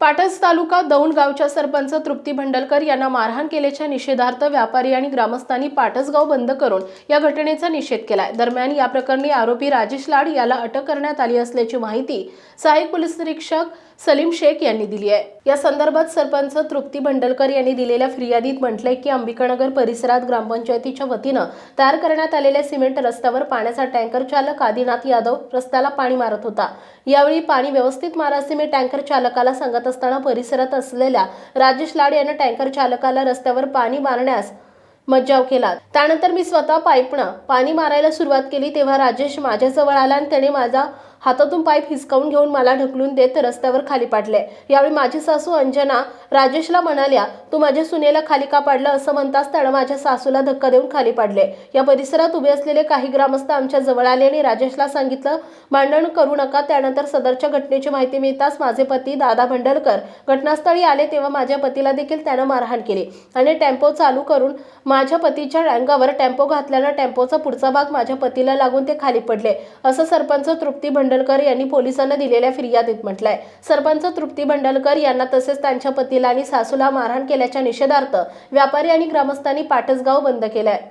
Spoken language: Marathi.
पाटस तालुका दौंड गावच्या सरपंच तृप्ती भंडलकर यांना मारहाण केल्याच्या निषेधार्थ व्यापारी आणि ग्रामस्थांनी पाटसगाव बंद करून या घटनेचा निषेध केलाय. दरम्यान या प्रकरणी आरोपी राजेश लाड याला अटक करण्यात आली असल्याची माहिती सहाय्यक पोलीस निरीक्षक सलीम शेख यांनी दिली आहे. या संदर्भात सरपंच तृप्ती भंडलकर यांनी दिलेल्या फिर्यादीत म्हटलंय की अंबिकानगर परिसरात ग्रामपंचायतीच्या वतीनं तयार करण्यात आलेल्या सिमेंट रस्त्यावर पाण्याचा टँकर चालक आदिनाथ यादव रस्त्याला पाणी मारत होता. यावेळी पाणी व्यवस्थित मारा असे मी टँकर चालकाला सांगत असताना परिसरात असलेल्या राजेश लाड यानं टँकर चालकाला रस्त्यावर पाणी मारण्यास मज्जाव केला. त्यानंतर मी स्वतः पाईपनं पाणी मारायला सुरुवात केली तेव्हा राजेश माझ्याजवळ आला आणि त्याने माझा हातातून पाईप हिसकावून घेऊन मला ढकलून देत रस्त्यावर खाली पाडले. यावेळी माझी सासू अंजना राजेशला म्हणाल्या तू माझ्या सुनेला खाली का पाडलं? असं म्हणताच त्यानं माझ्या सासूला धक्का देऊन खाली पाडले. या परिसरात उभे असलेले काही ग्रामस्थ आमच्या जवळ आले आणि राजेशला सांगितलं भांडण करू नका. त्यानंतर सदरच्या घटनेची माहिती मिळताच माझे पती दादा भंडलकर घटनास्थळी आले तेव्हा माझ्या पतीला देखील त्यानं मारहाण केली आणि टेम्पो चालू करून माझ्या पतीच्या रँगावर टेम्पो घातल्यानं टेम्पोचा पुढचा भाग माझ्या पतीला लागून ते खाली पडले. असं सरपंच तृप्ती भंडलकर यांनी पोलिसांना दिलेल्या फिर्यादीत म्हटलंय. सरपंच तृप्ती भंडलकर यांना तसेच त्यांच्या पतीला आणि सासूला मारहाण केल्याच्या निषेधार्थ व्यापारी आणि ग्रामस्थांनी पाटसगाव बंद केलाय.